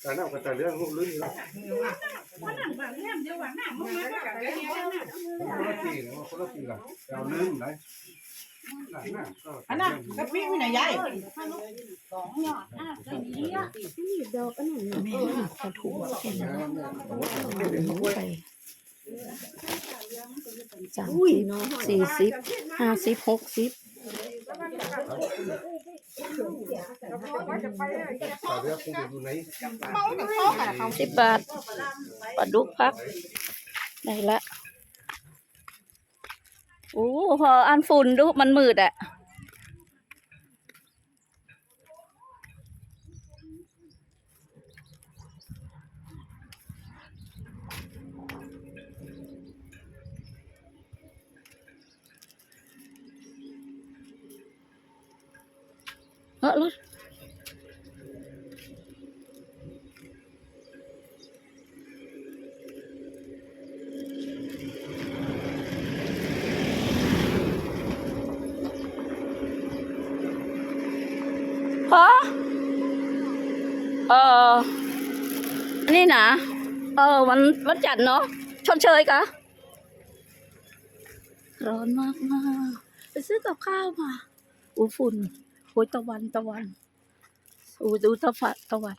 แต่น่าก็แต่เรื่องลูกลื่นแล้วคนละปีนะคนละปีละเอาลื่นไหนอันนั้นกะปิมีไหนยายดอกอันนั้นแม่กระถูกแค่นั้นไปสามสิบสี่สิบห้าสิบหกสิบ เสิบบาทปลาดุกพักได้ละโอ้พออันฝุ่นดูมันมืดอะ เออรถฮะเออนนี่นะ เออ วันวันจันทร์เนาะ ชดเชยกะ ร้อนมากมากไปซื้อกับข้าวมาอู้ฝุ่น โอ้ยตะวันตะวันอู้ดูตะฝัดตะวัน